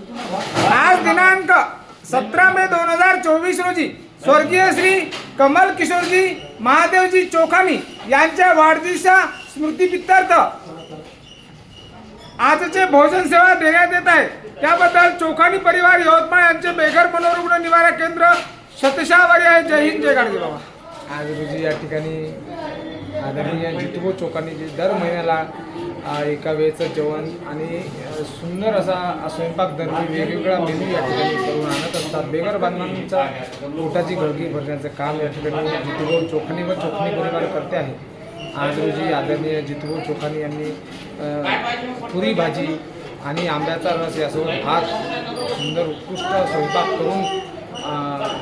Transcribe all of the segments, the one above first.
आज दिनांक सतरा मे दोन हजार चोवीस रोजी स्वर्गीय श्री कमल किशोरजी महादेवजी चोखानी यांच्या वाढदिवसा स्मृतीप्रित्यर्थ आजचे भोजन सेवा देण्यात येत आहे. त्याबद्दल चोखानी परिवार यवतमाळ यांचे बेघर मनोरुग्ण निवारक केंद्र शतशावरी आहे. जय हिंद जय गाडगे बाबा. आज रोजी या ठिकाणी आदरणीय जितुभो जे दर महिन्याला एका वेळेचं जेवण आणि सुंदर असा स्वयंपाक दरम्यान वेगवेगळा मेनू या ठिकाणी करून आणत असतात. बेगर बांधवांचा पोटाची गळगी भरण्याचं काम या ठिकाणी जितूभाऊ चोखणी व चोखणी परिवार करते आहे. आज रोजी आदरणीय जितूभाऊ चोखानी यांनी पुरी भाजी आणि आंब्याचा रस यासोबत भात सुंदर उत्कृष्ट स्वयंपाक करून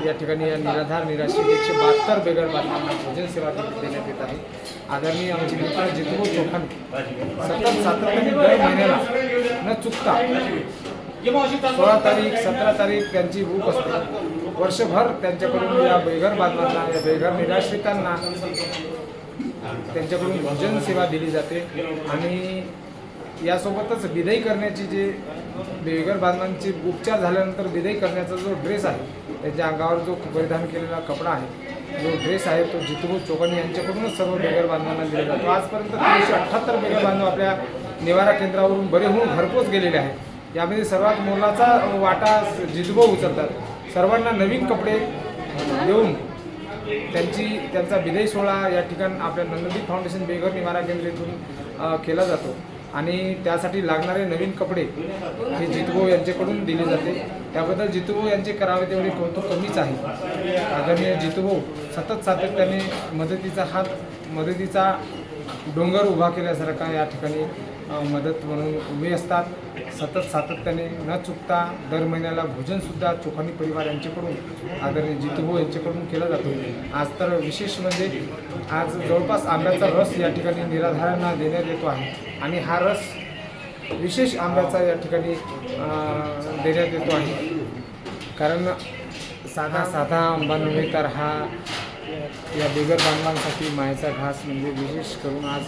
या ठिकाणी या निराधार निराश्रित एकशे बहात्तर बेगर बांधवांना भोजन सेवा देण्यात येत आहे. आदरणीय आमचे मित्र जितू चोखान सतत सातत्याने दर महिन्याला न चुकता सोळा तारीख सतरा तारीख त्यांची भूक असते. वर्षभर त्यांच्याकडून या बेघर बांधवांना या बेघर निराश्रितांना त्यांच्याकडून भोजन सेवा दिली जाते. आणि यासोबतच विदाई करण्याची जे बेघर बांधवांचे उपचार झाल्यानंतर विदाई करण्याचा जो ड्रेस आहे त्यांच्या अंगावर जो परिधान केलेला कपडा आहे जो ड्रेस आहे तो जितू चोकानी यांच्याकडूनच सर्व बेघर बांधवांना दिला जातो. आजपर्यंत तीनशे अठ्ठ्याहत्तर बेघर बांधव आपल्या निवारा केंद्रावरून बरे होऊन घरपोच गेलेले आहेत. यामध्ये सर्वात मोलाचा वाटा जिजबो उचलतात. सर्वांना नवीन कपडे देऊन त्यांची त्यांचा विदाई सोहळा या ठिकाणी आपल्या नंददीप फाउंडेशन बेघर निवारा केंद्र केला जातो. आणि त्यासाठी लागणारे नवीन कपडे हे जितगो यांच्याकडून दिले जाते. त्याबद्दल जितुभाऊ यांचे करावे तेवढे कौतुक कमीच आहे. आदरणीय जितुभाऊ सतत सातत्याने मदतीचा हात मदतीचा डोंगर उभा केल्यासारखा या ठिकाणी मदत म्हणून उभे असतात. सतत सातत्याने न चुकता दर महिन्याला भोजनसुद्धा चोखानी परिवार यांच्याकडून आदरणीय जितुभाऊ यांच्याकडून केला जातो. आज तर विशेष म्हणजे आज जवळपास आंब्याचा रस या ठिकाणी निराधारांना देण्यात येतो आहे. आणि हा रस विशेष आंब्याचा या ठिकाणी देण्यात येतो आहे. कारण साधा साधा आंबा नव्हे तर हा या बिगर बांधवांसाठी मायेचा घास म्हणजे विशेष करून आज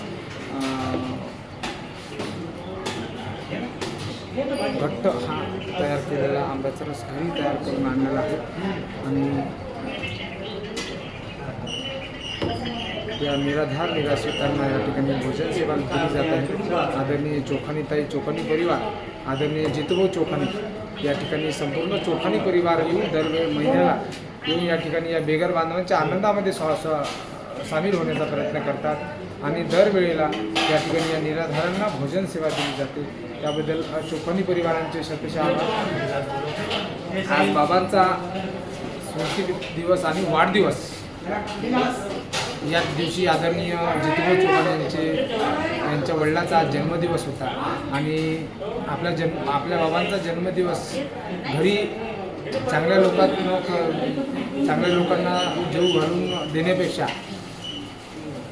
घट्ट हा तयार केलेला आंब्याचा रस घरी तयार करून आणलेला आहे. आणि या निराधार निराश्रितांना या ठिकाणी भोजन सेवा केली जात आहे. आदरणीय चोखानी ताई चोखानी परिवार आदरणीय जितभाऊ चोखानी या ठिकाणी संपूर्ण चोखानी परिवार येऊन दरवेळ महिन्याला येऊन या ठिकाणी या बेगर बांधवांच्या आनंदामध्ये स्वा सामील होण्याचा प्रयत्न करतात आणि दरवेळेला या ठिकाणी या निराधारांना भोजन सेवा दिली जाते. त्याबद्दल चोखानी परिवारांचे शतशः आभार. आज बाबांचा स्मृती दिवस आणि वाढदिवस. याच दिवशी आदरणीय जितुभाऊ चव्हाण यांचे यांच्या वडिलांचा आज जन्मदिवस होता. आणि आपल्या जन्म आपल्या बाबांचा जन्मदिवस घरी चांगल्या लोकांना चांगल्या लोकांना जीव घालून देण्यापेक्षा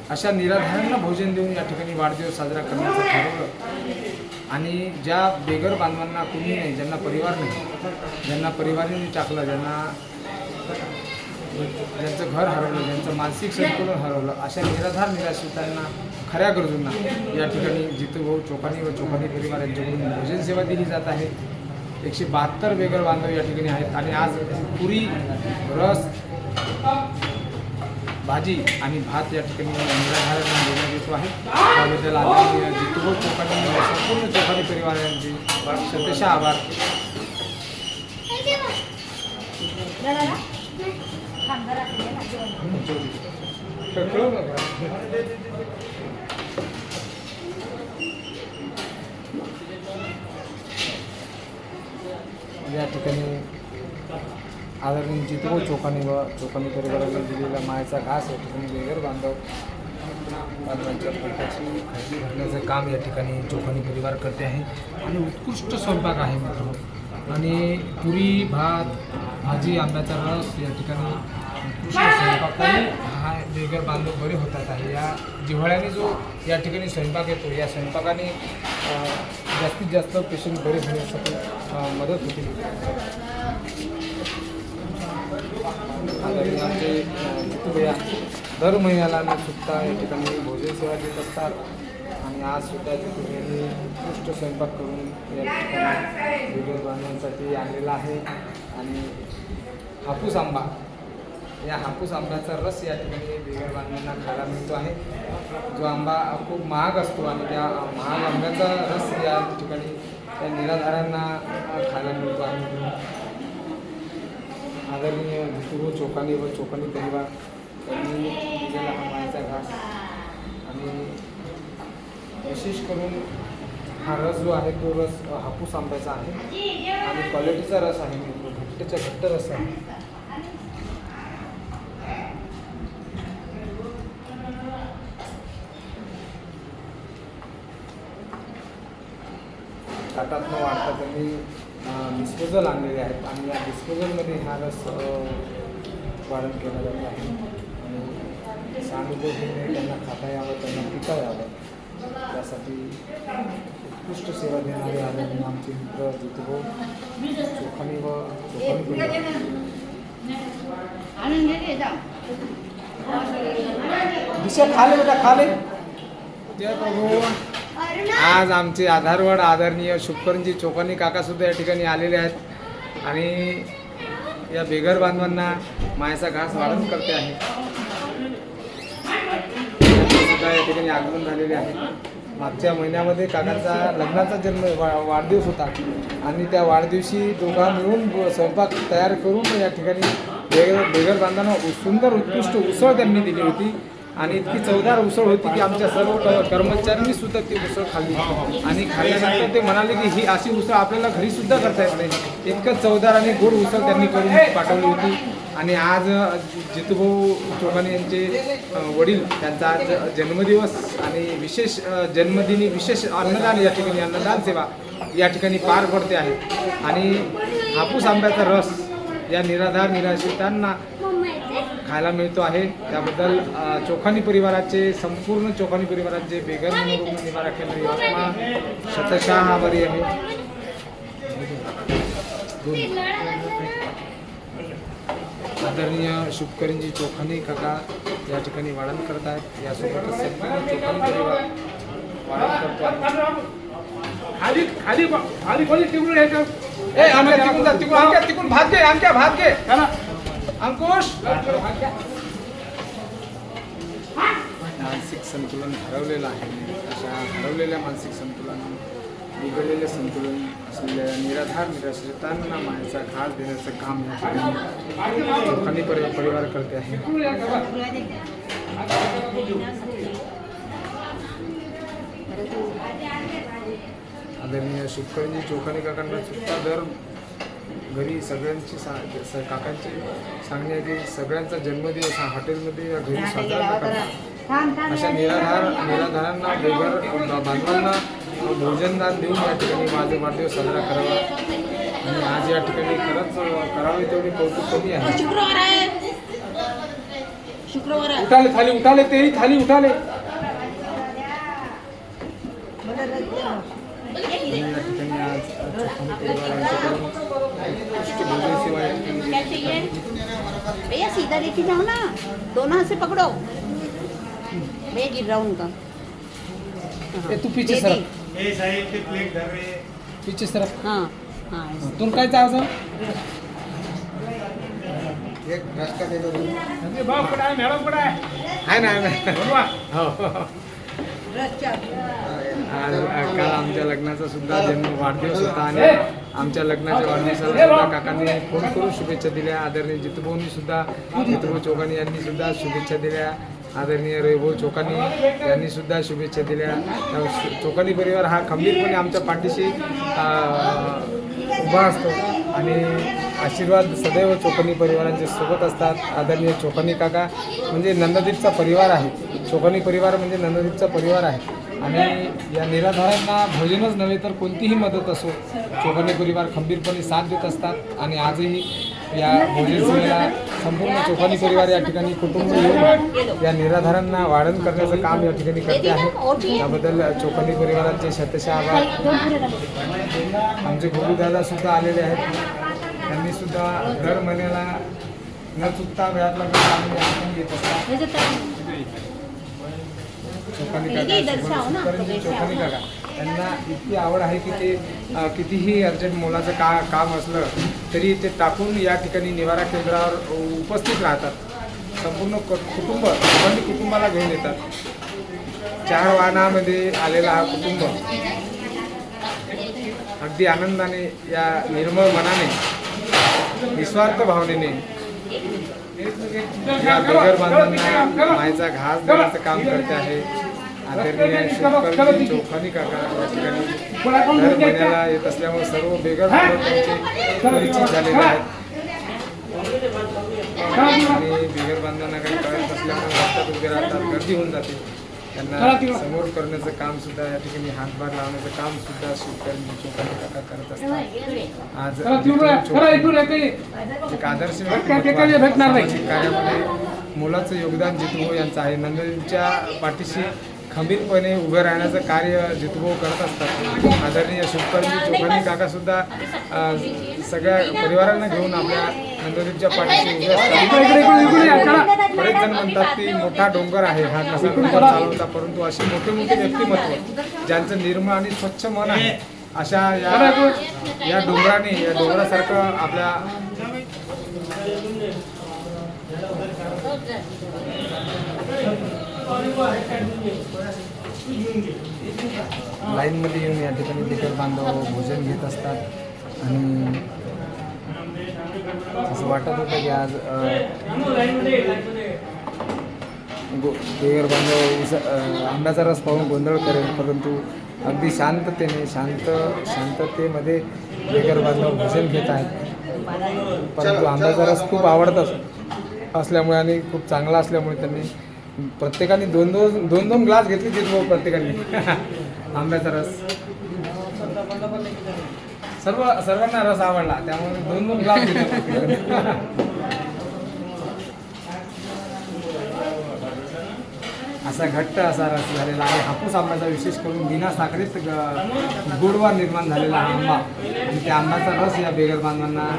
अशा निराधारांना भोजन देऊन या ठिकाणी वाढदिवस साजरा करण्याचं ठरवलं. आणि ज्या बेगर बांधवांना कुणी नाही ज्यांना परिवार नाही ज्यांना परिवाराने टाकलं ज्यांना ज्यांचं घर हरवलं ज्यांचं मानसिक संतुलन हरवलं अशा निराधार निराश्रितांना खऱ्या गरजूंना या ठिकाणी जितूभाऊ चोपानी व चोपानी परिवार यांच्याकडून भोजन सेवा दिली जात आहे. एकशे बहात्तर बेगर बांधव या ठिकाणी आहेत आणि आज पुरी रस भाजी आणि भात या ठिकाणी निराधारांना देण्यात येतो आहे. त्याबद्दल आदरणीय जितूभाऊ चोपानी संपूर्ण चोपानी परिवार यांचे शतशः आभार. या ठिकाणी आदरणीय जितो चोखानी व चोखानी परिवाराने दिलेला मायाचा घास या ठिकाणी बेघर बांधव बांधवांच्या पोटाची खाली भरण्याचं काम या ठिकाणी चोखानी परिवार करते आहे. आणि उत्कृष्ट स्वयंपाक आहे मित्र आणि पुरी भात भाजी आंब्याचा रस या ठिकाणी उत्कृष्ट स्वयंपाकही हा वेगर बांधव बरे होतात आहे. या जिव्हाळ्याने जो या ठिकाणी स्वयंपाक येतो या स्वयंपाकाने जास्तीत जास्त पेशंट बरे होण्यासाठी मदत होते. आमचे जितूभैया दर महिन्याला न चुकता या ठिकाणी भोजन सेवा देत असतात. आणि आज सुद्धा तुम्ही उत्कृष्ट स्वयंपाक करून या ठिकाणी व्हिडिओ बनवण्यासाठी आणलेला आहे. आणि हापूस आंबा या हापूस आंब्याचा रस या ठिकाणी बिगर बांधवांना खायला मिळतो आहे. जो आंबा खूप महाग असतो आणि त्या महाग आंब्याचा रस या ठिकाणी त्या निराधारांना खायला मिळतो आहे. आदरणीय भितुरू चोकानी व चोकानी परिवार त्यांनी दिलेला हा माळीचा घास. आणि विशेष करून हा रस जो आहे तो रस हापूस आंब्याचा आहे. आणि क्वालिटीचा रस आहे. मित्र घट्टच्या घट्ट रस आहे. साठात न वाढता त्यांनी डिस्पोजल आणलेले आहेत आणि या डिस्पोजलमध्ये हा लस अ, वाढण केला जात आहे. आणि सहानुभूतीने त्यांना खाता यावं त्यांना पिता यावं त्यासाठी उत्कृष्ट सेवा देणारे आदरणीय आमचे मित्र जितभाऊ चोखानी व चोखानी दिशा खाले बेटा खाले. जय प्रभू. आज आमचे आधारवड आदरणीय शुभकरणजी चोकानी काका सुद्धा या ठिकाणी आलेले आहेत. आणि या बेघर बांधवांना मायाचा घास वाढून करते आहे. सुद्धा या ठिकाणी आगमन झालेले आहे. मागच्या महिन्यामध्ये काकांचा लग्नाचा जन्म वा वाढदिवस होता. आणि त्या वाढदिवशी दोघा मिळून स्वयंपाक तयार करून या ठिकाणी बेगर बेघर बांधवांना सुंदर उत्कृष्ट उसळ त्यांनी दिली होती. आणि इतकी चवदार उसळ होती की आमच्या सर्व कर्मचाऱ्यांनी सुद्धा ती उसळ खाल्ली. आणि खाल्ल्यानंतर ते म्हणाले की ही अशी उसळ आपल्याला घरी सुद्धा करता येत नाही. इतकं चवदार आणि गोड उसळ त्यांनी करून पाठवली होती. आणि आज जितूभाऊ चोखाने यांचे वडील त्यांचा आज जन्मदिवस आणि विशेष जन्मदिनी विशेष अन्नदान या ठिकाणी अन्नदान सेवा या ठिकाणी पार पडते आहे. आणि हापूस आंब्याचा रस या निराधार निराश्रितांना खायला मिळतो आहे. त्याबद्दल चोखानी परिवाराचे संपूर्ण चोखानी परिवाराचे बेघर मनोरुग्ण निवारा केंद्र यवतमाळ शतशः आभारी आहे. आदरणीय शुभकरींजी चोखानी काका या ठिकाणी वाढण करत आहेत. यासोबतच संपूर्ण चोखानी परिवार वाढण करतो आहे. खाली खाली खाली खोली तिकडून यायचं? ए आमच्या तिकडून जा तिकडून आमच्या तिकडून भात घे आमच्या भात घे. अंकुश! मानसिक संतुलन हरवलेलं आहे. अशा हरवलेल्या मानसिक संतुलन बिघडलेले संतुलन असलेल्या निराधार निराश्रितांना मायाचा घास देण्याचं काम या ठिकाणी लोकांनी परि परिवार करते आहे. आदरणीय शुभकरणजी चोखाने काकांना सुद्धा दर घरी सगळ्यांची सा स- काकांची सांगण्यात येईल सगळ्यांचा जन्मदिवस हा हॉटेलमध्ये या घरी साजरा न करता अशा निराधार निराधारांना बेघर बांधवांना भोजनदान देऊन या ठिकाणी माझे वाढदिवस साजरा करावा. आणि आज या ठिकाणी खरंच करावे तेवढे कौतुक कमी आहे. शुक्रवार आहे. शुक्रवार आहे. उठाले थाली उठाले तेही थाली उठाले. आणि या ठिकाणी आज चोखानी उत्कृष्ट भोजन सेवा या ठिकाणी क्या दिली चाहिए जाते. भैया सीधा लेके जाओ ना दोनों हाथ से पकड़ो. भैया गिर रहा हूँ उनका हाँ, ए, तू पीछे दे. दी। ये साइड के प्लेट धर रहे हैं पीछे सरक हाँ हाँ। तुला काय चाहायचं म्हणजे भाऊ कुठं आहे? मॅडम कुठं आहे? आहे ना आहे ना. हो. आज काल आमच्या लग्नाचा सुद्धा जन्म वाढदिवस होता आणि आमच्या लग्नाच्या वाढदिवसाला सुद्धा काकांनी फोन करून शुभेच्छा दिल्या. आदरणीय जितूभाऊंनी सुद्धा जितूभाऊ चौकानी यांनी सुद्धा शुभेच्छा दिल्या. आदरणीय रविभाऊ चोकानी यांनी सुद्धा शुभेच्छा दिल्या. चौकानी चोकानी परिवार हा खंबीरपणे आमच्या पाठीशी उभा असतो आणि आशीर्वाद सदैव चोखनी परिवारांचे सोबत असतात. आदरणीय चोखनी काका म्हणजे नंददीपचा परिवार आहे. चोखनी परिवार म्हणजे नंददीपचा परिवार आहे. आणि या निराधारांना भोजनच नव्हे तर कोणतीही मदत असो चोखंडे परिवार खंबीरपणे साथ देत असतात आणि आजही या भोजन सेवेला संपूर्ण चोखानी परिवार या ठिकाणी कुटुंब येऊन या निराधारांना वाढण करण्याचं काम या ठिकाणी करते आहे. त्याबद्दल चोखानी परिवारांचे शतशा आभार. आमचे गुरुदादा सुद्धा आलेले आहेत. त्यांनी सुद्धा दर महिन्याला न चुकता वेळातला काम येत या असतात. चोखानी काका. काका. त्यांना इतकी आवड आहे की ते कितीही अर्जंट मोलाचं का काम असलं तरी ते टाकून या ठिकाणी निवारा केंद्रावर उपस्थित राहतात. संपूर्ण कुटुंब संबंधित कुटुंबाला घेऊन येतात. चार वाहनामध्ये आलेला हा कुटुंब अगदी आनंदाने या निर्मळ मनाने निस्वार्थ भावनेने या बेघर बांधवांना मायचा घास देण्याचं काम करते आहे. आदरणीय शेतकरी चौखानी काका या ठिकाणी दर महिन्याला येत असल्यामुळे सर्व बेघर त्यांचे परिचित झालेले आहेत. आणि बिगर बांधवांना काही कळत नसल्यामुळे रस्त्यात उभे राहतात गर्दी होऊन जाते. त्यांना समोर करण्याचं काम सुद्धा या ठिकाणी हातभार लावण्याचं काम सुद्धा शेतकरी चोखानी काका करत असतात. आज एक आदर्श कार्यामध्ये मुलाचं योगदान जितूभाऊ यांचं आहे. नंदनच्या पाठीशी खंबीरपणे उभं राहण्याचं कार्य जितूभाऊ करत असतात. आदरणीय शुभकर्मी चोखानी काका सुद्धा अ, सगळ्या परिवारांना घेऊन आपल्या नंदनच्या पाठीशी उभे असतात. बरेच जण म्हणतात की मोठा डोंगर आहे हा कसा डोंगर चालवता परंतु अशी मोठे मोठे व्यक्तिमत्व ज्यांचं निर्मळ आणि स्वच्छ मन आहे अशा या या डोंगराने या डोंगरासारखं आपल्या लाईनमध्ये येऊन या ठिकाणी देखील बांधव भोजन घेत असतात. आणि असं वाटत होतं की आज गो बेगर बांधव आंब्याचा रस पाहून गोंधळ करेल परंतु अगदी शांततेने शांत शांततेमध्ये बेगर बांधव भोजन घेत आहेत. परंतु आंब्याचा रस खूप आवडत असल्यामुळे आणि खूप चांगला असल्यामुळे त्यांनी प्रत्येकाने दोन दोन दोन दोन ग्लास घेतले तिथे प्रत्येकाने. आंब्याचा रस. सर्व सर्वांना रस आवडला त्यामुळे दोन दोन ग्लास घेतले असा घट्ट असा रस झालेला आहे. हापूस आंब्याचा विशेष करून बिना साखरेत ग- गोडवा निर्माण झालेला आंबा. आणि त्या आंब्याचा रस या बेगर बांधवांना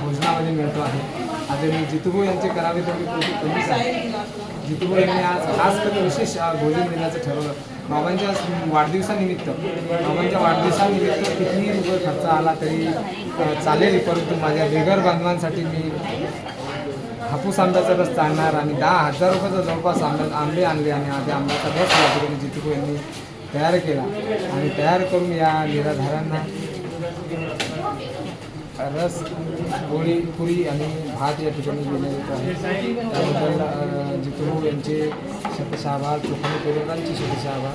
भोजनामध्ये मिळतो आहे. आता मी जितुभाऊ यांचे करावे तेवढी कृती कमीच आहे जितुभाऊ यांनी आज खास करून विशेष भोजन देण्याचं ठरवलं. बाबांच्या वाढदिवसानिमित्त बाबांच्या वाढदिवसानिमित्त कितीही रुपये खर्च आला तरी चालेल परंतु माझ्या बेघर बांधवांसाठी मी हापूस आंब्याचा रस चालणार आणि दहा हजार रुपयाचा जवळपास आंबे आंबे आणले आणि आधी आंब्याचा रस या ठिकाणी यांनी तयार केला. आणि तयार करून या निराधारांना रस पोळी पुरी आणि भात या ठिकाणी देण्यात येत आहे त्याबद्दल जितू यांचे शतशः आभार चोखानी परिवारांचे शतशः आभार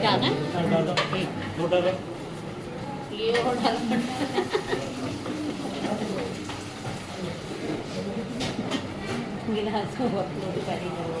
क्या ना? ये मोठी पाहिजे और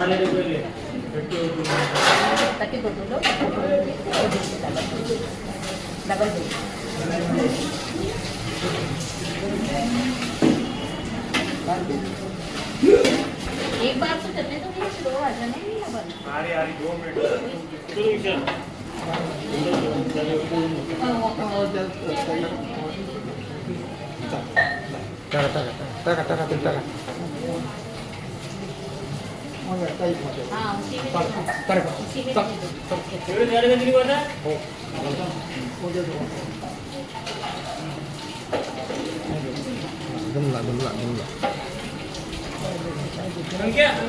फिर और देखिए ताकि दो दो लो डबल दो एक बार तो चलने तो नहीं स्लो आ जाने नहीं लगा अरे अरे दो मिनट टाका टाका टाका टाका टाका टाका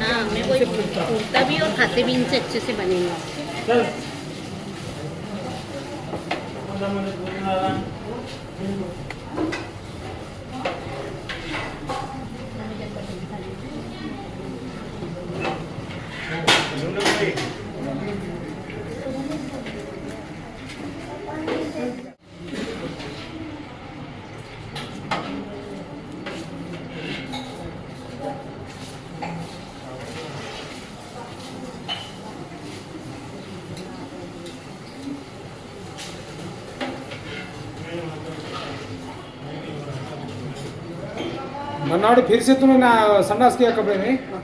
हाँ मैं वही टूटता भी और खाते भी इनसे अच्छे से बनेंगे बनावटी फिर से तूने ना संडास किया कपड़े में हाँ।